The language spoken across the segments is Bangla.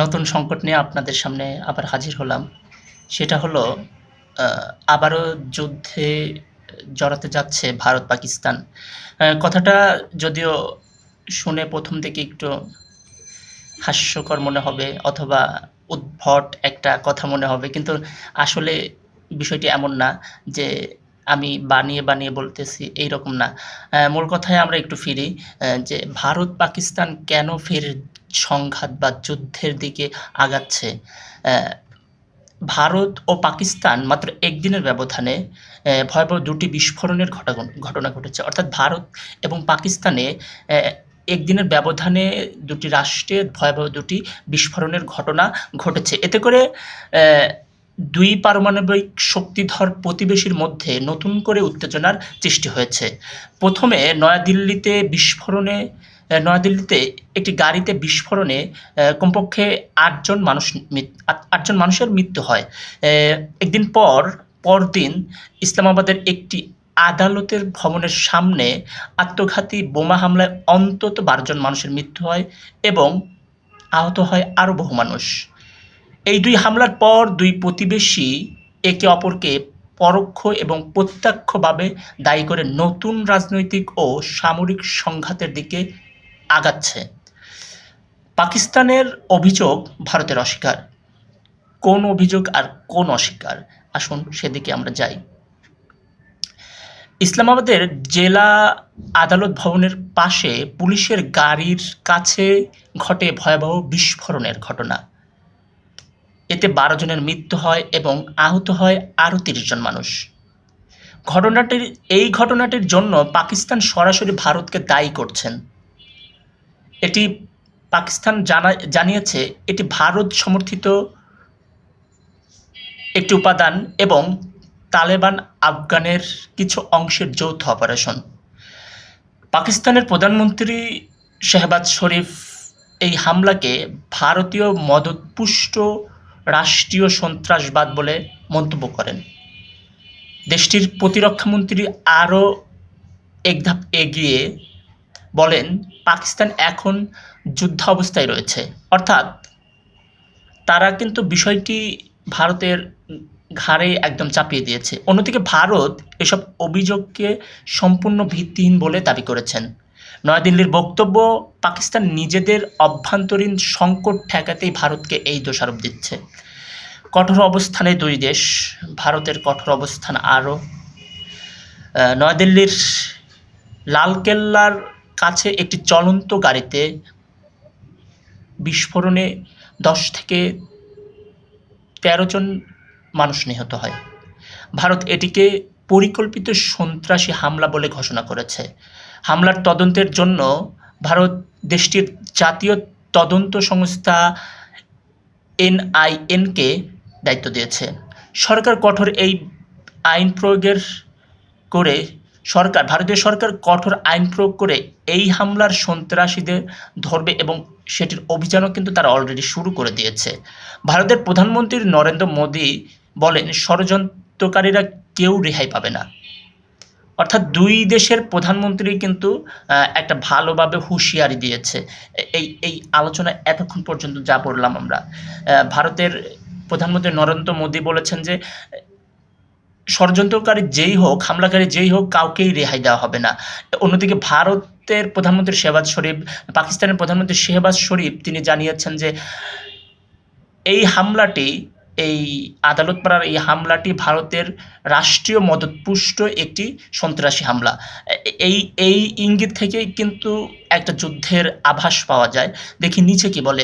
নতুন সংকট নিয়ে আপনাদের সামনে আবার হাজির হলাম। সেটা হলো আবারও যুদ্ধে জড়াতে যাচ্ছে ভারত, পাকিস্তান। কথাটা যদিও শুনে প্রথম থেকে একটু হাস্যকর মনে হবে অথবা উদ্ভট একটা কথা মনে হবে, কিন্তু আসলে বিষয়টি এমন না যে আমি বানিয়ে বানিয়ে বলতেছি এই রকম না মূল কথায় আমরা একটু ফিরি যে ভারত পাকিস্তান কেন ফের সংঘাত বা যুদ্ধের দিকে আগাচ্ছে? ভারত ও পাকিস্তান মাত্র একদিনের ব্যবধানে ভয়াবহ দুটি বিস্ফোরণের ঘটনা ঘটনা ঘটেছে। অর্থাৎ ভারত এবং পাকিস্তানে একদিনের ব্যবধানে দুটি রাষ্ট্রে ভয়াবহ দুটি বিস্ফোরণের ঘটনা ঘটেছে। এতে করে দুই পারমাণবিক শক্তিধর প্রতিবেশীর মধ্যে নতুন করে উত্তেজনার সৃষ্টি হয়েছে। প্রথমে নয়াদিল্লিতে বিস্ফোরণে নয়াদিল্লিতে একটি গাড়িতে বিস্ফোরণে কমপক্ষে আটজন মানুষ আটজন মানুষের মৃত্যু হয়। একদিন পর, পরদিন ইসলামাবাদের একটি আদালতের ভবনের সামনে আত্মঘাতী বোমা হামলায় অন্তত বারোজন মানুষের মৃত্যু হয় এবং আহত হয় আরও বহু মানুষ। এই দুই হামলার পর দুই প্রতিবেশী একে অপরকে পরোক্ষ এবং প্রত্যক্ষভাবে দায়ী করে নতুন রাজনৈতিক ও সামরিক সংঘাতের দিকে আগাচ্ছে। পাকিস্তানের অভিযোগ ভারতের অস্বীকার। কোন অভিযোগ আর কোন অস্বীকার? আসুন সেদিকে আমরা যাই। ইসলামাবাদের জেলা আদালত ভবনের পাশে পুলিশের গাড়ির কাছে ঘটে ভয়াবহ বিস্ফোরণের ঘটনা। এতে বারো জনের মৃত্যু হয় এবং আহত হয় আরও তিরিশ জন মানুষ। ঘটনাটির, এই ঘটনাটির জন্য পাকিস্তান সরাসরি ভারতকে দায়ী করছেন। এটি পাকিস্তান জানা, জানিয়েছে এটি ভারত সমর্থিত একটি উপাদান এবং তালেবান, আফগানের কিছু অংশের যৌথ অপারেশন। পাকিস্তানের প্রধানমন্ত্রী শেহবাজ শরীফ এই হামলাকে ভারতীয় মদতপুষ্ট রাষ্ট্রীয় সন্ত্রাসবাদ বলে মন্তব্য করেন। দেশটির প্রতিরক্ষামন্ত্রী আরও এক ধাপ এগিয়ে বলেন, পাকিস্তান এখন যুদ্ধাবস্থায় রয়েছে। অর্থাৎ তারা কিন্তু বিষয়টি ভারতের ঘাড়ে একদম চাপিয়ে দিয়েছে। অন্যদিকে ভারত এসব অভিযোগকে সম্পূর্ণ ভিত্তিহীন বলে দাবি করেছেন। নয়াদিল্লির বক্তব্য, পাকিস্তান নিজেদের অভ্যন্তরীণ সংকট ঠেকাতেই ভারতকে এই দোষারোপ দিচ্ছে। কঠোর অবস্থানে দুই দেশ, ভারতের কঠোর অবস্থান আরও। নয়াদিল্লির লালকেল্লার কাছে একটি চলন্ত গাড়িতে বিস্ফোরণে দশ থেকে তেরো জন মানুষ নিহত হয়। ভারত এটিকে পরিকল্পিত সন্ত্রাসী হামলা বলে ঘোষণা করেছে। হামলার তদন্তের জন্য ভারত দেশটির জাতীয় তদন্ত সংস্থা এনআইএনকে দায়িত্ব দিয়েছে। সরকার কঠোর এই আইন প্রয়োগের করে সরকার, ভারতীয় সরকার কঠোর আইন প্রয়োগ করে এই হামলার সন্ত্রাসীদের ধরবে এবং সেটির অভিযানও কিন্তু তারা অলরেডি শুরু করে দিয়েছে। ভারতের প্রধানমন্ত্রী নরেন্দ্র মোদী বলেন, ষড়যন্ত্রকারীরা কেউ রেহাই পাবে না। অর্থাৎ দুই দেশের প্রধানমন্ত্রী কিন্তু একটা ভালোভাবে হুঁশিয়ারি দিয়েছে। এই এই আলোচনা এতক্ষণ পর্যন্ত যা পড়লাম আমরা। ভারতের প্রধানমন্ত্রী নরেন্দ্র মোদী বলেছেন যে, ষড়যন্ত্রকারী যেই হোক, হামলাকারী যেই হোক, কাউকেই রেহাই দেওয়া হবে না। অন্যদিকে ভারতের প্রধানমন্ত্রী শেহবাজ শরীফ, পাকিস্তানের প্রধানমন্ত্রী শেহবাজ শরীফ, তিনি জানিয়েছেন যে, এই হামলাটি, এই আদালত পাড়ার এই হামলাটি ভারতের রাষ্ট্রীয় মদতপুষ্ট একটি সন্ত্রাসী হামলা। এই এই ইঙ্গিত থেকেই কিন্তু একটা যুদ্ধের আভাস পাওয়া যায়। দেখি নিচে কি বলে।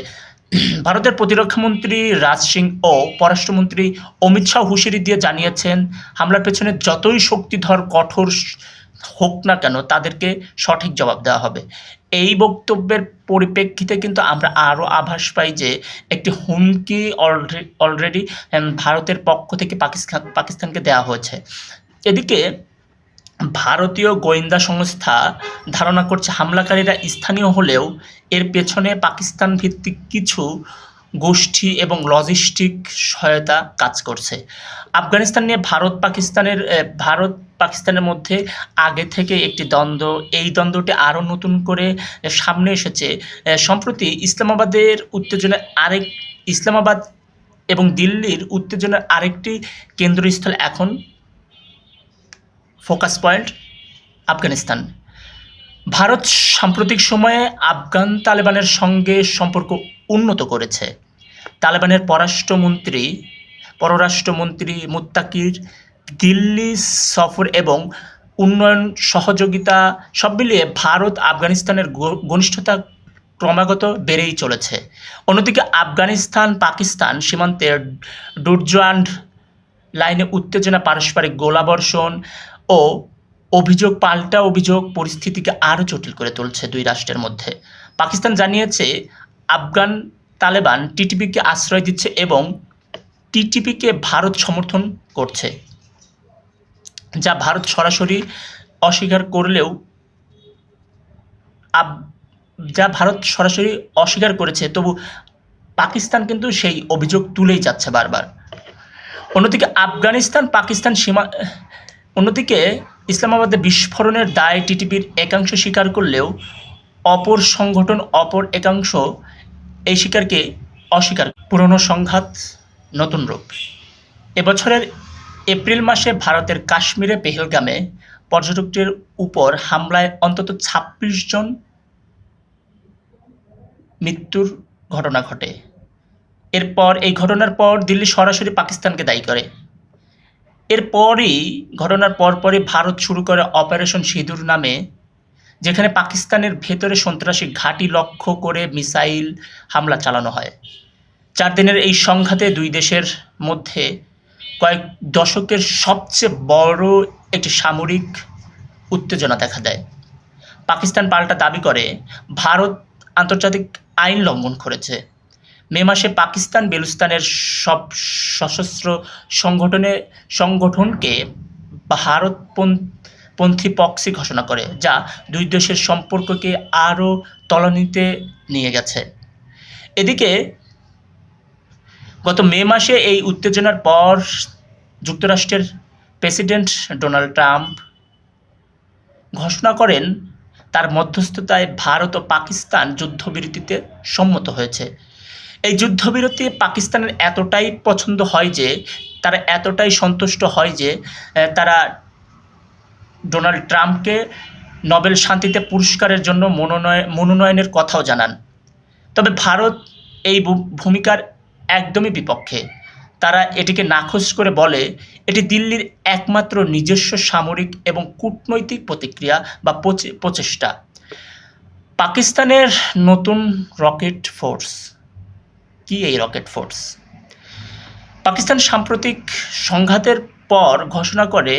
ভারতের প্রতিরক্ষামন্ত্রী রাজ সিং ও পররাষ্ট্রমন্ত্রী অমিত শাহ হুঁশিয়ারি দিয়ে জানিয়েছেন, হামলার পেছনে যতই শক্তিধর, কঠোর হোক না কেন, তাদেরকে সঠিক জবাব দেওয়া হবে। এই বক্তব্যের পরিপ্রেক্ষিতে কিন্তু আমরা আরও আভাস পাই যে, একটি হুমকি অলরেডি ভারতের পক্ষ থেকে পাকিস্তান পাকিস্তানকে দেওয়া হয়েছে। এদিকে ভারতীয় গোয়েন্দা সংস্থা ধারণা করছে হামলাকারীরা স্থানীয় হলেও এর পেছনে পাকিস্তান ভিত্তিক কিছু গোষ্ঠী এবং লজিস্টিক সহায়তা কাজ করছে। আফগানিস্তান নিয়ে ভারত পাকিস্তানের ভারত পাকিস্তানের মধ্যে আগে থেকে একটি দ্বন্দ্ব। এই দ্বন্দ্বটি আরও নতুন করে সামনে এসেছে। সম্প্রতি ইসলামাবাদের উত্তেজনা আরেক, ইসলামাবাদ এবং দিল্লির উত্তেজনার আরেকটি কেন্দ্রস্থল এখন ফোকাস পয়েন্ট, আফগানিস্তান। ভারত সাম্প্রতিক সময়ে আফগান তালেবানের সঙ্গে সম্পর্ক উন্নত করেছে। তালেবানের পররাষ্ট্রমন্ত্রী পররাষ্ট্রমন্ত্রী মুত্তাকির, দিল্লি সফর এবং উন্নয়ন সহযোগিতা সব মিলিয়ে ভারত আফগানিস্তানের ঘনিষ্ঠতা ক্রমাগত বেড়েই চলেছে। অন্যদিকে আফগানিস্তান, পাকিস্তান সীমান্তের ডুরজান্ড লাইনে উত্তেজনা, পারস্পরিক গোলাবর্ষণ ও অভিযোগ, পাল্টা অভিযোগ পরিস্থিতিকে আরও জটিল করে তুলছে দুই রাষ্ট্রের মধ্যে। পাকিস্তান জানিয়েছে, আফগান তালেবান টিটিপিকে আশ্রয় দিচ্ছে এবং টিটিপিকে ভারত সমর্থন করছে, যা ভারত সরাসরি অস্বীকার করলেও যা ভারত সরাসরি অস্বীকার করেছে। তবু পাকিস্তান কিন্তু সেই অভিযোগ তুলেই যাচ্ছে বারবার। অন্যদিকে আফগানিস্তান পাকিস্তান সীমা অন্যদিকে ইসলামাবাদে বিস্ফোরণের দায় টিটিপির একাংশ স্বীকার করলেও অপর সংগঠন অপর একাংশ এই স্বীকারকে অস্বীকার পুরনো সংঘাত, নতুন রূপ। এবছরের এপ্রিল মাসে ভারতের কাশ্মীরে পেহেলগামে পর্যটকদের উপর হামলায় অন্তত ছাব্বিশ জন মৃত্যুর ঘটনা ঘটে। এরপর, এই ঘটনার পর দিল্লি সরাসরি পাকিস্তানকে দায়ী করে। এরপরই, ঘটনার পরপরই ভারত শুরু করে অপারেশন সিঁদুর নামে, যেখানে পাকিস্তানের ভেতরে সন্ত্রাসী ঘাঁটি লক্ষ্য করে মিসাইল হামলা চালানো হয়। চার দিনের এই সংঘাতে দুই দেশের মধ্যে কয়েক দশকের সবচেয়ে বড় একটি সামরিক উত্তেজনা দেখা দেয়। পাকিস্তান পাল্টা দাবি করে, ভারত আন্তর্জাতিক আইন লঙ্ঘন করেছে। মে মাসে পাকিস্তান বেলুস্তানের সব সশস্ত্র সংগঠনে, সংগঠনকে ভারত পন্থী পক্সি ঘোষণা করে, যা দুই দেশের সম্পর্ককে আরও তলানিতে নিয়ে গেছে। এদিকে, গত মে মাসে এই উত্তেজনার পর যুক্তরাষ্ট্রের প্রেসিডেন্ট ডোনাল্ড ট্রাম্প ঘোষণা করেন, তার মধ্যস্থতায় ভারত ও পাকিস্তান যুদ্ধবিরতিতে সম্মত হয়েছে। এই যুদ্ধবিরতি পাকিস্তানের এতটাই পছন্দ হয় যে, তারা এতটাই সন্তুষ্ট হয় যে তারা ডোনাল্ড ট্রাম্পকে নোবেল শান্তিতে পুরস্কারের জন্য মনোনয়, মনোনয়নের কথাও জানান। তবে ভারত এই ভূমিকার একদমই বিপক্ষে। তারা এটিকে নাকচ করে বলে, এটি দিল্লির একমাত্র নিজস্ব সামরিক এবং কূটনৈতিক প্রতিক্রিয়া বা প্রচে- প্রচেষ্টা। পাকিস্তানের নতুন রকেট ফোর্স কি এই রকেট ফোর্স? পাকিস্তান সাম্প্রতিক সংঘাতের পর ঘোষণা করে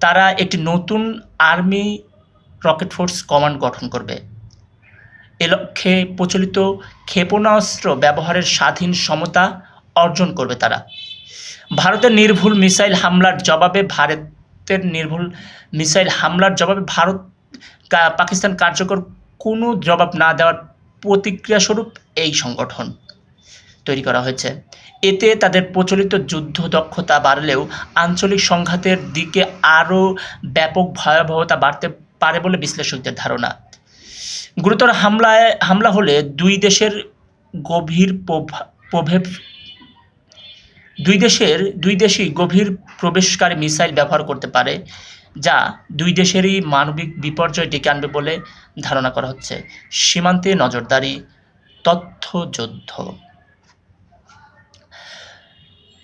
তারা একটি নতুন আর্মি রকেট ফোর্স কমান্ড গঠন করবে। এ লক্ষ্যে প্রচলিত ক্ষেপণাস্ত্র ব্যবহারের স্বাধীন সমতা অর্জন করবে তারা। ভারতের নির্ভুল মিসাইল হামলার জবাবে ভারতের নির্ভুল মিসাইল হামলার জবাবে ভারত পাকিস্তান কার্যকর কোনো জবাব না দেওয়ার প্রতিক্রিয়াস্বরূপ এই সংগঠন তৈরি করা হয়েছে। এতে তাদের প্রচলিত যুদ্ধ দক্ষতা বাড়লেও আঞ্চলিক সংঘাতের দিকে আরও ব্যাপক ভয়াবহতা বাড়তে পারে বলে বিশ্লেষকদের ধারণা। গুরুতর হামলায়, হামলা হলে দুই দেশের গভীর প্রভা- প্রভেব দুই দেশের, দুই দেশই গভীর প্রবেশকারী মিসাইল ব্যবহার করতে পারে, যা দুই দেশেরই মানবিক বিপর্যয় ডেকে আনবে বলে ধারণা করা হচ্ছে। সীমান্তে নজরদারি তথ্য যুদ্ধ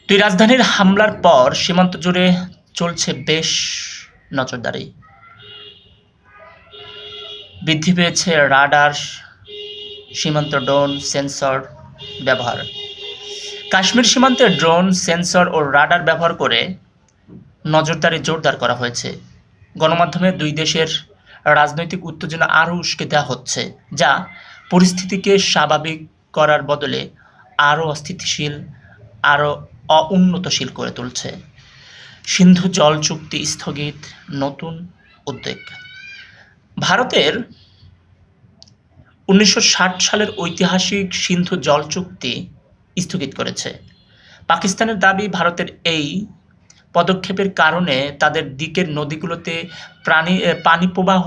দুই রাজধানীর হামলার পর সীমান্ত জুড়ে চলছে বেশ নজরদারি। বৃদ্ধি পেয়েছে রাডার, সীমান্ত ড্রোন সেন্সর ব্যবহার। কাশ্মীর সীমান্তে ড্রোন, সেন্সর ও রাডার ব্যবহার করে নজরদারি জোরদার করা হয়েছে। গণমাধ্যমে দুই দেশের রাজনৈতিক উত্তেজনা আরও উস্কে দেওয়া হচ্ছে, যা পরিস্থিতিকে স্বাভাবিক করার বদলে আরও অস্থিতিশীল, আরও অউন্নতশীল করে তুলছে। সিন্ধু জল চুক্তি স্থগিত, নতুন উদ্বেগ। ভারতের উনিশশো ষাট সালের ঐতিহাসিক সিন্ধু জল চুক্তি স্থগিত করেছে। পাকিস্তানের দাবি, ভারতের এই পদক্ষেপের কারণে তাদের দিকের নদীগুলোতে প্রাণী পানি প্রবাহ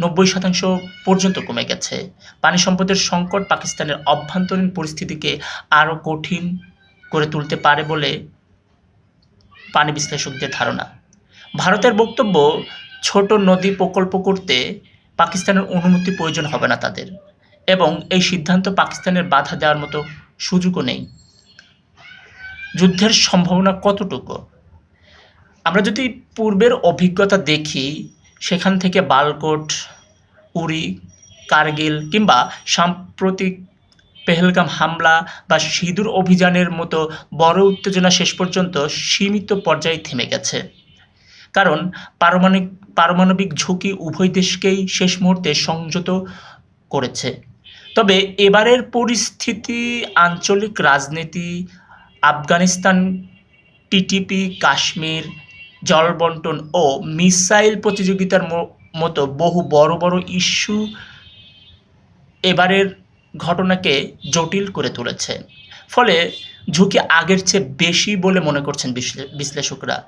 নব্বই শতাংশ পর্যন্ত কমে গেছে। পানি সম্পদের সংকট পাকিস্তানের অভ্যন্তরীণ পরিস্থিতিকে আরও কঠিন করে তুলতে পারে বলে পানি বিশ্লেষকদের ধারণা। ভারতের বক্তব্য, ছোট নদী প্রকল্প করতে পাকিস্তানের অনুমতি প্রয়োজন হবে না তাদের এবং এই সিদ্ধান্ত পাকিস্তানের বাধা দেওয়ার মতো সুযোগও নেই। যুদ্ধের সম্ভাবনা কতটুকু? আমরা যদি পূর্বের অভিজ্ঞতা দেখি, সেখান থেকে বালকোট, উরি, কার্গিল কিংবা সাম্প্রতিক পেহেলগাম হামলা বা সিঁদুর অভিযানের মতো বড় উত্তেজনা শেষ পর্যন্ত সীমিত পর্যায়ে থেমে গেছে। কারণ পারমাণবিক পারমাণবিক ঝুঁকি উভয় দেশকেই শেষ মুহূর্তে সংযত করেছে। তবে এবারের পরিস্থিতি, আঞ্চলিক রাজনীতি, আফগানিস্তান, টিটিপি, কাশ্মীর জল বন্টন ও মিসাইল প্রতিযোগিতার মতো বহু বড় বড় ইস্যু এবারের ঘটনাকে জটিল করে তুলেছে। ফলে ঝুঁকি আগের চেয়ে বেশি বলে মনে করছেন বিশ্লে- বিশ্লেষকরা।